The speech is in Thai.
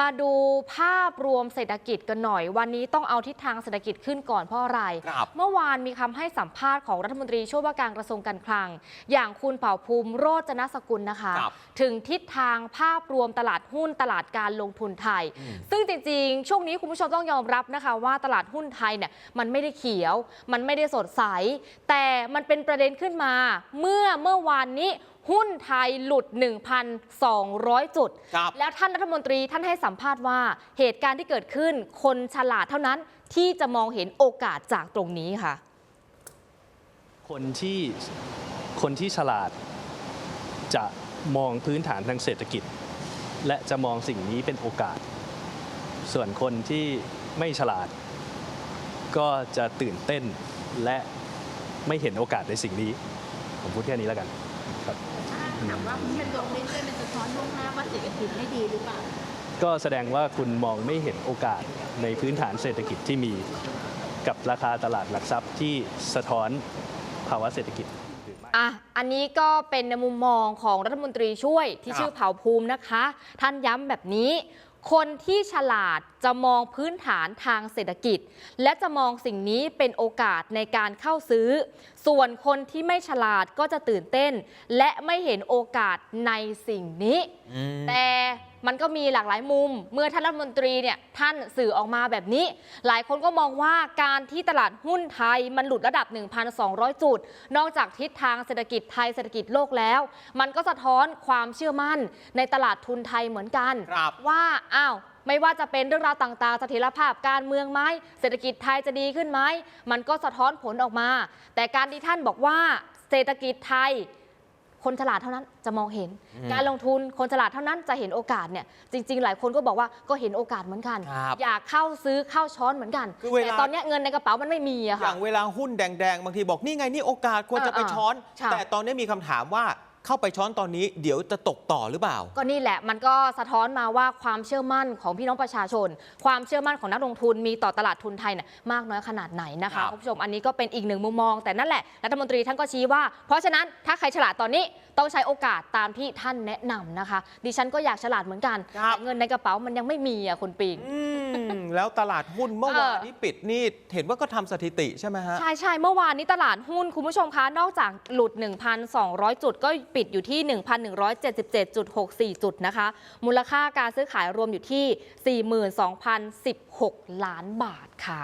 มาดูภาพรวมเศรษฐกิจกันหน่อย วันนี้ต้องเอาทิศทางเศรษฐกิจขึ้นก่อนเพราะอะไรครับเมื่อวานมีคำให้สัมภาษณ์ของรัฐมนตรีช่วยว่าการกระทรวงการคลัง อย่างคุณเผ่าภูมิโรจนสกุลนะคะครับถึงทิศทางภาพรวมตลาดหุ้นตลาดการลงทุนไทยอืมซึ่งจริงๆ ช่วงนี้คุณผู้ชมต้องยอมรับนะคะ ว่าตลาดหุ้นไทยเนี่ยมันไม่ได้เขียว มันไม่ได้สดใส แต่มันเป็นประเด็นขึ้นมา เมื่อเมื่อวานนี้หุ้นไทยหลุด 1,200 จุดครับแล้วท่านรัฐมนตรีท่านให้สัมภาษณ์ว่าเหตุการณ์ที่เกิดขึ้นคนฉลาดเท่านั้นที่จะมองเห็นโอกาสจากตรงนี้ค่ะ คนที่คนที่ฉลาดจะมองพื้นฐานทางเศรษฐกิจ และจะมองสิ่งนี้เป็นโอกาส ส่วนคนที่ไม่ฉลาด ก็จะตื่นเต้นและไม่เห็นโอกาสในสิ่งนี้ ผมพูดแค่นี้แล้วกัน ครับถ้าถามว่ามันลงเรื่อยๆมันสะท้อนล่วงหน้าว่าเศรษฐกิจไม่ดีหรือเปล่าก็แสดงว่าคุณมองไม่เห็นโอกาสในพื้นฐานเศรษฐกิจที่มีกับราคาตลาดหลักทรัพย์ที่สะท้อนภาวะเศรษฐกิจหรือไม่อะ อันนี้ก็เป็นในมุมมองของรัฐมนตรีช่วยที่ครับชื่อเผ่าภูมินะคะ ท่านย้ำแบบนี้ คนที่ฉลาดจะมองพื้นฐานทางเศรษฐกิจ และจะมองสิ่งนี้เป็นโอกาสในการเข้าซื้อ ส่วนคนที่ไม่ฉลาดก็จะตื่นเต้น และไม่เห็นโอกาสในสิ่งนี้อืมแต่ มันก็มีหลากหลายมุม เมื่อท่านรัฐมนตรีเนี่ยท่านสื่อออกมาแบบนี้ หลายคนก็มองว่าการที่ตลาดหุ้นไทยมันหลุดระดับ 1,200 จุด นอกจากทิศทางเศรษฐกิจไทยเศรษฐกิจโลกแล้ว มันก็สะท้อนความเชื่อมั่นในตลาดทุนไทยเหมือนกันครับว่าอ้าวไม่ว่าจะเป็นเรื่องราวต่างๆเสถียรภาพการเมืองไหมเศรษฐกิจไทยจะดีขึ้นไหมมันก็สะท้อนผลออกมา แต่การที่ท่านบอกว่าเศรษฐกิจไทย คนฉลาดเท่านั้นจะมองเห็นอืมการลงทุนคนฉลาดเท่านั้นจะเห็นโอกาสเนี่ยจริง ๆ หลายคนก็บอกว่าก็เห็นโอกาสเหมือนกัน ครับอยากเข้าซื้อเข้าช้อนเหมือนกัน คือเวลา แต่ตอนเนี้ยเงินในกระเป๋ามันไม่มีอะอค่ะ ย่างเวลาหุ้นแดง ๆ บางทีบอกนี่ไงนี่โอกาสควรจะไปเออเออช้อน ใช่ แต่ตอนนี้มีคำถามว่า เข้าไปช้อนตอนนี้เดี๋ยวจะตกต่อหรือเปล่า ก็นี่แหละมันก็สะท้อนมาว่าความเชื่อมั่นของพี่น้องประชาชน ความเชื่อมั่นของนักลงทุนมีต่อตลาดทุนไทยเนี่ยมากน้อยขนาดไหนนะครัคะบ คุณผู้ชมอันนี้ก็เป็นอีกหนึ่งมุมมอง แต่นั่นแหละรัฐมนตรีท่านก็ชี้ว่า เพราะฉะนั้นถ้าใครฉลาดตอนนี้ต้องใช้โอกาสตามที่ท่านแนะนำนะคะ ดิฉันก็อยากฉลาดเหมือนกันครับ แต่เงินในกระเป๋ามันยังไม่มีอะคุณปิง อืมแล้วตลาดหุ้นเมื่อวานเออนี้ปิดนี่เห็นว่าก็ทำสถิติใช่ไหมฮะ ใช่ใช่เมื่อวานนี้ตลาดหุ้นคุณผู้ชมคะ นอกจากหลุด 1,200 จุดก็ปิดอยู่ที่ 1,177.64 จุดนะคะ มูลค่าการซื้อขายรวมอยู่ที่ 42,016 ล้านบาทค่ะ